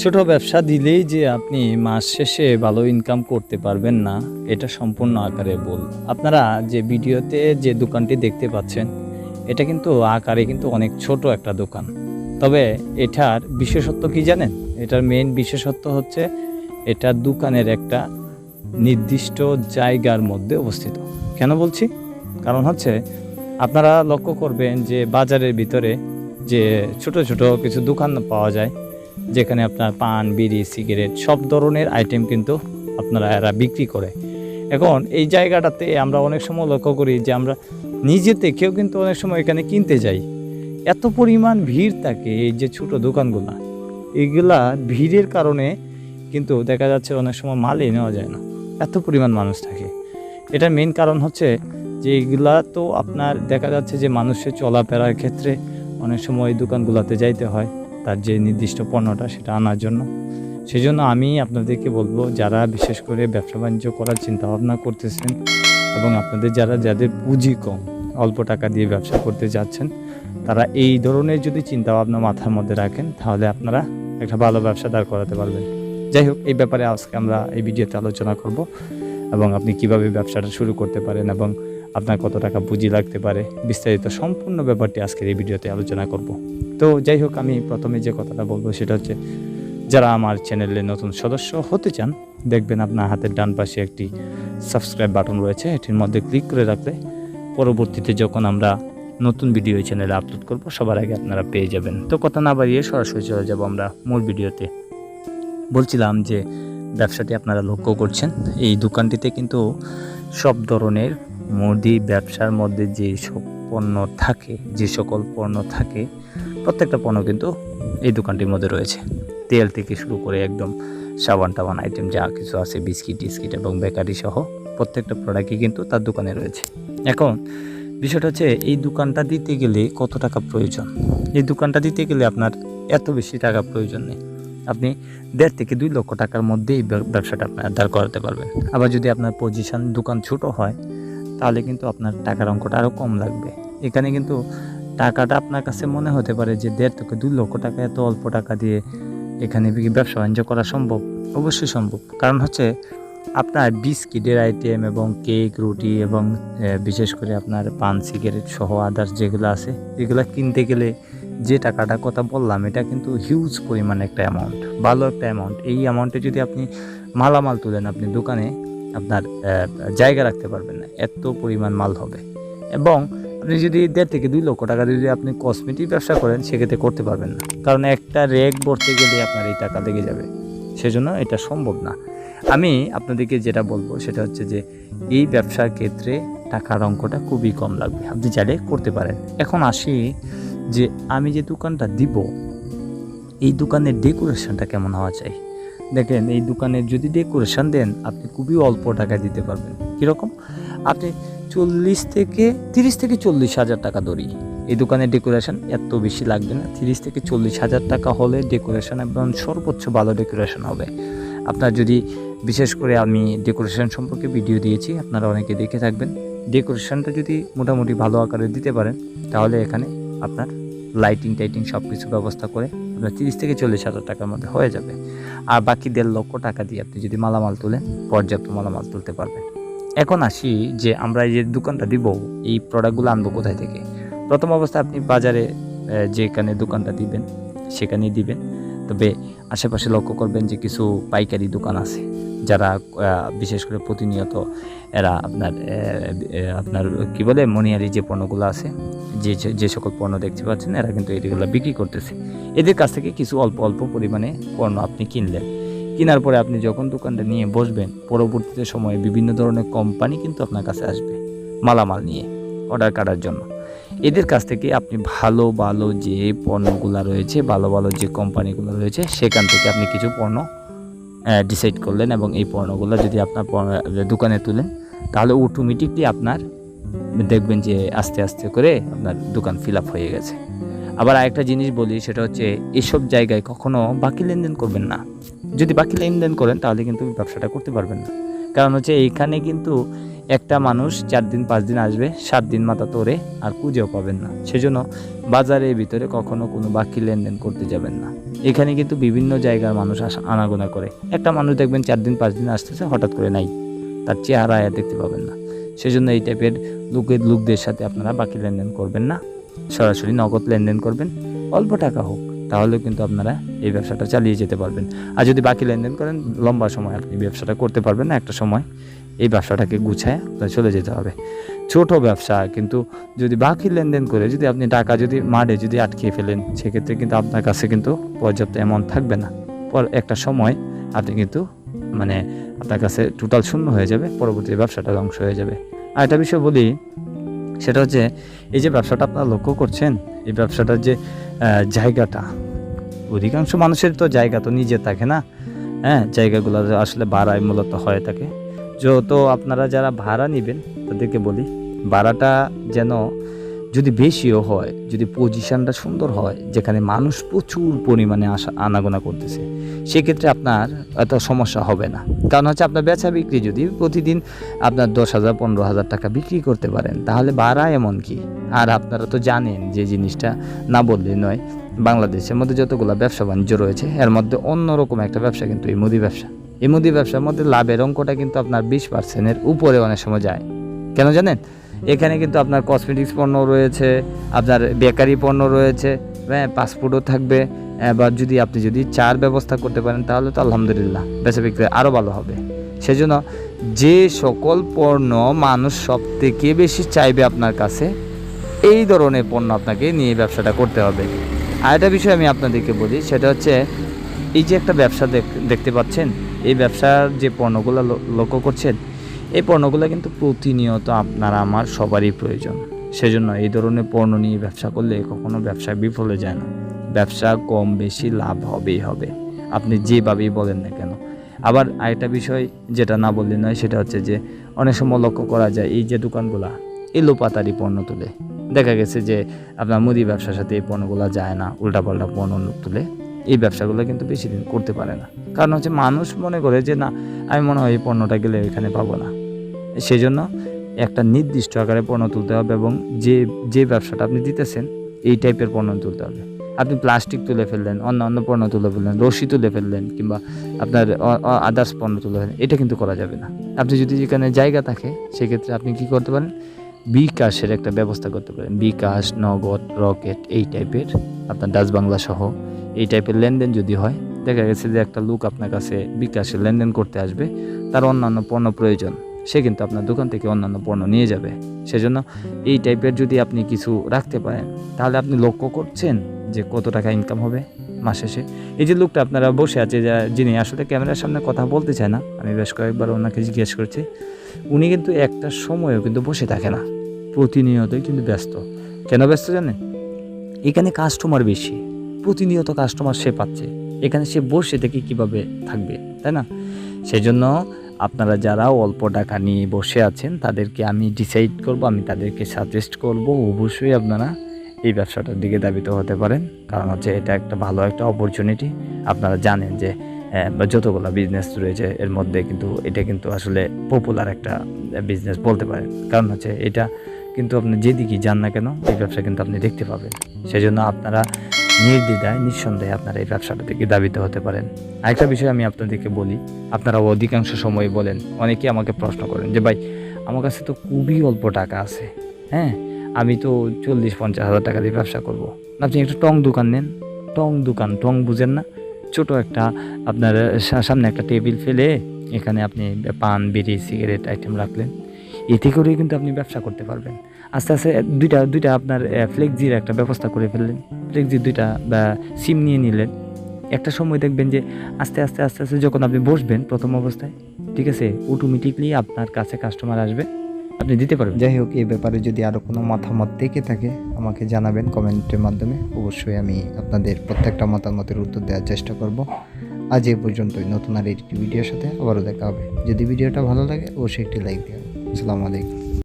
ছোট ব্যবসা দিলেই যে আপনি মাস শেষে ভালো ইনকাম করতে পারবেন না, এটা সম্পূর্ণ আকারে বল আপনারা যে ভিডিওতে যে দোকানটি দেখতে পাচ্ছেন, এটা কিন্তু আকারে কিন্তু অনেক ছোট একটা দোকান। তবে এটার বিশেষত্ব কি জানেন? এটার মেন বিশেষত্ব হচ্ছে এটা দোকানের একটা নির্দিষ্ট জায়গার মধ্যে অবস্থিত। কেন বলছি? কারণ হচ্ছে আপনারা লক্ষ্য করবেন যে বাজারের ভিতরে যে ছোট ছোট কিছু দোকান পাওয়া যায় যেখানে আপনার পান, বিড়ি, সিগারেট সব ধরনের আইটেম কিন্তু আপনারা এরা বিক্রি করে। এখন এই জায়গাটাতে আমরা অনেক সময় লক্ষ্য করি যে আমরা নিজে থেকেও কিন্তু অনেক সময় এখানে কিনতে যাই। এত পরিমাণ ভিড় থাকে এই যে ছোট দোকানগুলা। এগুলা ভিড়ের কারণে কিন্তু দেখা যাচ্ছে অনেক সময় মালই নেওয়া যায় না। এত পরিমাণ মানুষ থাকে। এটার মেন কারণ হচ্ছে যে এগুলা তো আপনার দেখা যাচ্ছে যে মানুষের চলাফেরার ক্ষেত্রে অনেক সময় দোকানগুলোতে যাইতে হয়। তার যে নির্দিষ্ট পণ্যটা সেটা আনার জন্য। সেই জন্য আমি আপনাদেরকে বলব, যারা বিশেষ করে ব্যবসা বাণিজ্য করার চিন্তাভাবনা করতেছেন এবং আপনাদের যারা, যাদের পুঁজি কম, অল্প টাকা দিয়ে ব্যবসা করতে যাচ্ছেন, তারা এই ধরনের যদি চিন্তাভাবনা মাথার মধ্যে রাখেন, তাহলে আপনারা একটা ভালো ব্যবসা দাঁড় করাতে পারবেন। যাই হোক, এই ব্যাপারে আজকে আমরা এই ভিডিওতে আলোচনা করব এবং আপনি কীভাবে ব্যবসাটা শুরু করতে পারেন এবং আপনার কত টাকা পুঁজি লাগতে পারে? বিস্তারিত সম্পূর্ণ ব্যাপারটি আজকের এই ভিডিওতে আলোচনা করব। তো যাই হোক, আমি প্রথমে যে কথাটা বলব সেটা হচ্ছে, যারা আমার চ্যানেলে নতুন সদস্য হতে চান, দেখবেন আপনার হাতের ডান পাশে একটি সাবস্ক্রাইব বাটন রয়েছে। এটির মধ্যে ক্লিক করে রাখলে পরবর্তীতে যখন আমরা নতুন ভিডিও চ্যানেলে আপলোড করব, সবার আগে আপনারা পেয়ে যাবেন। তো কথা না বাড়িয়ে সরাসরি চলে যাব আমরা মূল ভিডিওতে। বলছিলাম যে ব্যবসাটি আপনারা লক্ষ্য করছেন, এই দোকানটিতে কিন্তু সব ধরনের মুদি ব্যবসার মধ্যে যে সব পণ্য থাকে, যে সকল পণ্য থাকে, প্রত্যেকটা পণ্য কিন্তু এই দোকানটির মধ্যে রয়েছে। তেল থেকে শুরু করে একদম সাবান টাবান আইটেম যা কিছু আছে, বিস্কিট, টিস্কিট এবং বেকারি সহ প্রত্যেকটা প্রোডাক্টই কিন্তু তার দোকানে রয়েছে। এখন, বিষয়টা হচ্ছে এই দোকানটা দিতে গেলে কত টাকা প্রয়োজন? এই দোকানটা দিতে গেলে আপনার এত বেশি টাকা প্রয়োজন নেই। আপনি দেড় থেকে দুই লক্ষ টাকার মধ্যেই ব্যব- ব্যবসাটা আপনার দাঁড় করাতে পারবেন। আবার যদি আপনার পজিশন দোকান ছোট হয় তাহলে কিন্তু আপনার টাকার অঙ্কটা আরও কম লাগবে। এখানে কিন্তু টাকাটা আপনার কাছে মনে হতে পারে যে দেড় থেকে দু লক্ষ টাকা এত অল্প টাকা দিয়ে এখানে ব্যবসা বাণিজ্য করা সম্ভব? অবশ্যই সম্ভব। কারণ হচ্ছে আপনার বিস্কিটের আইটেম এবং কেক, রুটি এবং বিশেষ করে আপনার পান, সিগারেট সহ আদার্স যেগুলো আছে, এগুলো কিনতে গেলে যে টাকাটা কথা বললাম, এটা কিন্তু হিউজ পরিমাণ একটা অ্যামাউন্ট ভালো একটা অ্যামাউন্ট এই অ্যামাউন্টে যদি আপনি মালামাল তুলেন আপনি দোকানে আপনার জায়গা রাখতে পারবেন না। এত পরিমাণ মাল হবে। এবং আপনি যদি দেড় থেকে দুই লক্ষ টাকা যদি আপনি কসমেটিক ব্যবসা করেন, সেক্ষেত্রে করতে পারবেন না। কারণ একটা রেক ভরতে গেলে আপনার এই টাকা লেগে যাবে। সেজন্য এটা সম্ভব না। আমি আপনাদেরকে যেটা বলব, সেটা হচ্ছে যে, এই ব্যবসার ক্ষেত্রে টাকার অঙ্কটা খুবই কম লাগবে। আপনি চাইলে করতে পারেন। এখন আসি যে, আমি যে দোকানটা দিব, এই দোকানের ডেকোরেশনটা কেমন হওয়া চাই? দেখেন, এই দোকানে যদি ডেকোরেশন দেন, আপনি খুবই অল্প টাকায় দিতে পারবেন। কীরকম? আপনি চল্লিশ থেকে তিরিশ থেকে চল্লিশ হাজার টাকা ধরি এই দোকানের ডেকোরেশন এত বেশি লাগবে না। তিরিশ থেকে চল্লিশ হাজার টাকা হলে ডেকোরেশন এবং সর্বোচ্চ ভালো ডেকোরেশন হবে। আপনার যদি, বিশেষ করে আমি ডেকোরেশন সম্পর্কে ভিডিও দিয়েছি, আপনারা অনেকে দেখে থাকবেন। ডেকোরেশনটা যদি মোটামুটি ভালো আকারে দিতে পারেন, তাহলে এখানে আপনার লাইটিং টাইটিং সব কিছু ব্যবস্থা করে আপনার তিরিশ থেকে চল্লিশ হাজার টাকার মধ্যে হয়ে যাবে। আর বাকি দেড় লক্ষ টাকা দিয়ে আপনি যদি মালামাল তুলেন, পর্যাপ্ত মালামাল তুলতে পারবেন। এখন আসি যে আমরা যে দোকানটা দিব, এই প্রোডাক্টগুলো আনব কোথায় থেকে? প্রথম অবস্থায় আপনি বাজারে যেখানে দোকানটা দিবেন, সেখানেই দিবেন। তবে আশেপাশে লক্ষ্য করবেন যে কিছু পাইকারি দোকান আছে, যারা বিশেষ করে প্রতিনিয়ত এরা আপনার আপনার কি বলে, মনিয়ারি যে পণ্যগুলো আছে, যে, যে- সকল পণ্য দেখতে পাচ্ছেন, এরা কিন্তু এগুলো বিক্রি করতেছে। এদের কাছ থেকে কিছু অল্প অল্প পরিমাণে পণ্য আপনি কিনলেন। কেনার পরে আপনি যখন দোকানটা নিয়ে বসবেন, পরবর্তীতে সময়ে বিভিন্ন ধরনের কোম্পানি কিন্তু আপনার কাছে আসবে, মালামাল নিয়ে অর্ডার কাটার জন্য। এদের কাছ থেকে আপনি ভালো ভালো যে পণ্যগুলো রয়েছে, ভালো ভালো যে কোম্পানিগুলো রয়েছে, সেখান থেকে আপনি কিছু পণ্য ডিসাইড করলেন এবং এই পণ্যগুলো যদি আপনার দোকানে তুলেন, তাহলে অটোমেটিকলি আপনার দেখবেন যে আস্তে আস্তে করে আপনার দোকান ফিল আপ হয়ে গেছে। আবার আরেকটা জিনিস বলি, সেটা হচ্ছে এসব জায়গায় কখনো বাকি লেনদেন করবেন না। যদি বাকি লেনদেন করেন, তাহলে কিন্তু ব্যবসাটা করতে পারবেন না। কারণ হচ্ছে এইখানে কিন্তু একটা মানুষ চার দিন, পাঁচ দিন আসবে, সাত দিন মাথা তোরে আর খুঁজেও পাবেন না। সেজন্য বাজারের ভিতরে কখনো কোনো বাকি লেনদেন করতে যাবেন না। এখানে কিন্তু বিভিন্ন জায়গার মানুষ আসা আনাগোনা করে। একটা মানুষ দেখবেন চার দিন, পাঁচ দিন আসতেছে, হঠাৎ করে নাই। তার চেহারা আর দেখতে পাবেন না। সেজন্য এই টাইপের লোকের, লোকদের সাথে আপনারা বাকি লেনদেন করবেন না। সরাসরি নগদ লেনদেন করবেন। অল্প টাকা হোক, তাহলেও কিন্তু আপনারা এই ব্যবসাটা চালিয়ে যেতে পারবেন। আর যদি বাকি লেনদেন করেন, লম্বা সময় আপনি ব্যবসাটা করতে পারবেন না, একটা সময়। এই ব্যবসাটাকে গুছায় আপনার চলে যেতে হবে। ছোট ব্যবসা, কিন্তু যদি বাকি লেনদেন করে, যদি আপনি টাকা যদি মাঠে যদি আটকে ফেলেন, সেক্ষেত্রে কিন্তু আপনার কাছে কিন্তু পর্যাপ্ত অ্যামাউন্ট থাকবে না। পর একটা সময় আপনি কিন্তু মানে আপনার কাছে টোটাল শূন্য হয়ে যাবে, পরবর্তী ব্যবসাটা ধ্বংস হয়ে যাবে। আর একটা বিষয় বলি, সেটা হচ্ছে এই যে ব্যবসাটা আপনারা লক্ষ্য করছেন, এই ব্যবসাটার যে জায়গাটা, অধিকাংশ মানুষের তো জায়গা তো নিজে থাকে না। হ্যাঁ জায়গাগুলো আসলে বাড়ায় মূলত হয়ে থাকে যত আপনারা যারা ভাড়া নেবেন, তাদেরকে বলি, ভাড়াটা যেন যদি বেশিও হয়, যদি পজিশনটা সুন্দর হয়, যেখানে মানুষ প্রচুর পরিমাণে আসা, আনাগোনা করতেছে, সেক্ষেত্রে আপনার এত সমস্যা হবে না। কারণ হচ্ছে আপনার বেচা বিক্রি যদি প্রতিদিন আপনার দশ হাজার, পনেরো হাজার টাকা বিক্রি করতে পারেন, তাহলে ভাড়া এমন কি? আর আপনারা তো জানেন যে জিনিসটা না বললে নয়, বাংলাদেশের মধ্যে যতগুলো ব্যবসা বাণিজ্য রয়েছে, এর মধ্যে অন্যরকম একটা ব্যবসা কিন্তু এই মুদি ব্যবসা। এই মুদি ব্যবসার মধ্যে লাভের অঙ্কটা কিন্তু আপনার বিশ পার্সেন্টের উপরে অনেক সময় যায়। কেন জানেন? এখানে কিন্তু আপনার কসমেটিক্স পণ্য রয়েছে, আপনার বেকারি পণ্য রয়েছে হ্যাঁ পাসপোর্টও থাকবে, এবার যদি আপনি যদি চার ব্যবস্থা করতে পারেন তাহলে তো আলহামদুলিল্লাহ, বেচা বিক্রি আরও ভালো হবে। সেজন্য যে সকল পণ্য মানুষ সব থেকে বেশি চাইবে আপনার কাছে, এই ধরনের পণ্য আপনাকে নিয়ে ব্যবসাটা করতে হবে। আর একটা বিষয় আমি আপনাদেরকে বলি, সেটা হচ্ছে এই যে একটা ব্যবসা দেখ- দেখতে পাচ্ছেন এই ব্যবসার যে পণ্যগুলো লক্ষ্য করছেন, এই পণ্যগুলো কিন্তু প্রতিনিয়ত আপনার, আমার সবারই প্রয়োজন। সেজন্য এই ধরনের পণ্য নিয়ে ব্যবসা করলে কখনো ব্যবসা বিফলে যায় না। ব্যবসা কম বেশি লাভ হবেই হবে। আপনি যেভাবেই বলেন না কেন। আবার আরেকটা বিষয় যেটা না বললে নয়, সেটা হচ্ছে যে অনেক সময় লক্ষ্য করা যায়, এই যে দোকানগুলা এলোপাতারি পণ্য তুলে। দেখা গেছে যে আপনার মুদি ব্যবসার সাথে এই পণ্যগুলো যায় না, উল্টাপাল্টা পণ্য তুলে। এই ব্যবসাগুলো কিন্তু বেশি দিন করতে পারে না। কারণ হচ্ছে মানুষ মনে করে যে, না, আমি মনে হয় এই পণ্যটা গেলে এখানে পাবো না। সেই জন্য একটা নির্দিষ্ট আকারে পণ্য তুলতে হবে এবং যে যে ব্যবসাটা আপনি দিতেছেন, এই টাইপের পণ্য তুলতে হবে। আপনি প্লাস্টিক তুলে ফেললেন অন্য অন্য পণ্য তুলে ফেললেন, রশি তুলে ফেললেন কিংবা আপনার আদার্স পণ্য তুলে ফেললেন, এটা কিন্তু করা যাবে না। আপনি যদি যেখানে জায়গা থাকে, সেক্ষেত্রে আপনি কি করতে পারেন? বিকাশের একটা ব্যবস্থা করতে পারেন। বিকাশ, নগদ, রকেট, এই টাইপের আপনার ডাচ বাংলা সহ এই টাইপের লেনদেন যদি হয়, দেখা গেছে যে একটা লোক আপনার কাছে বিকাশে লেনদেন করতে আসবে, তার অন্যান্য পণ্য প্রয়োজন, সে কিন্তু আপনার দোকান থেকে অন্যান্য পণ্য নিয়ে যাবে। সেজন্য এই টাইপের যদি আপনি কিছু রাখতে পারেন, তাহলে আপনি লক্ষ্য করছেন যে কত টাকা ইনকাম হবে মাস শেষে। এই যে লোকটা আপনারা বসে আছে, যা- যিনি আসলে ক্যামেরার সামনে কথা বলতে চায় না, আমি বেশ কয়েকবার ওনাকে জিজ্ঞেস করছি, উনি কিন্তু একটা সময়ও কিন্তু বসে থাকে না, প্রতিনিয়তই কিন্তু ব্যস্ত। কেন ব্যস্ত জানেন? এখানে কাস্টমার বেশি। প্রতিনিয়ত কাস্টমার সে পাচ্ছে। এখানে সে বসে থেকে কীভাবে থাকবে, তাই না? সেই জন্য আপনারা যারা অল্প টাকা নিয়ে বসে আছেন, তাদেরকে আমি ডিসাইড করব, আমি তাদেরকে সাজেস্ট করব, অবশ্যই আপনারা এই ব্যবসাটার দিকে দাবিত হতে পারেন। কারণ হচ্ছে এটা একটা ভালো একটা অপরচুনিটি আপনারা জানেন যে যতগুলো বিজনেস রয়েছে, এর মধ্যে কিন্তু এটা কিন্তু আসলে পপুলার একটা বিজনেস বলতে পারেন। কারণ হচ্ছে এটা কিন্তু আপনি যেদিকেই যান না কেন, এই ব্যবসা কিন্তু আপনি দেখতে পাবেন। সেজন্য আপনারা নির্দ্বিধায়, নিঃসন্দেহে আপনারা এই ব্যবসাটা থেকে দাবিত হতে পারেন। আরেকটা বিষয় আমি আপনাদেরকে বলি, আপনারা অধিকাংশ সময় বলেন অনেকে আমাকে প্রশ্ন করেন যে, ভাই, আমার কাছে তো খুবই অল্প টাকা আছে হ্যাঁ? আমি তো চল্লিশ, পঞ্চাশ হাজার টাকা দিয়ে ব্যবসা করব। আপনি একটা টং দোকান নেন, টং দোকান, টং বুঝেন না, ছোট একটা আপনার সামনে একটা টেবিল ফেলে, এখানে আপনি পান, বিড়ি, সিগারেট আইটেম রাখলেন। এতে করেই কিন্তু আপনি ব্যবসা করতে পারবেন। আস্তে আস্তে দুইটা দুইটা আপনার ফ্লেক্সির একটা ব্যবস্থা করে ফেললেন। ফ্লেক্সির দুইটা, বা সিম নিয়ে নিলেন। একটা সময় দেখবেন যে আস্তে আস্তে আস্তে আস্তে যখন আপনি বসবেন প্রথম অবস্থায়, ঠিক আছে অটোমেটিকলি আপনার কাছে কাস্টমার আসবে। আপনি দিতে পারবেন। যাই হোক এই ব্যাপারে যদি আরও কোনো মতামত থেকে থাকে, আমাকে জানাবেন কমেন্টের মাধ্যমে। অবশ্যই আমি আপনাদের প্রত্যেকটা মতামতের উত্তর দেওয়ার চেষ্টা করব। আজ এ পর্যন্তই। নতুন আর একটি ভিডিওর সাথে আবারও দেখা হবে। যদি ভিডিওটা ভালো লাগে, অবশ্যই একটি লাইক দেবেন আসসালামু আলাইকুম।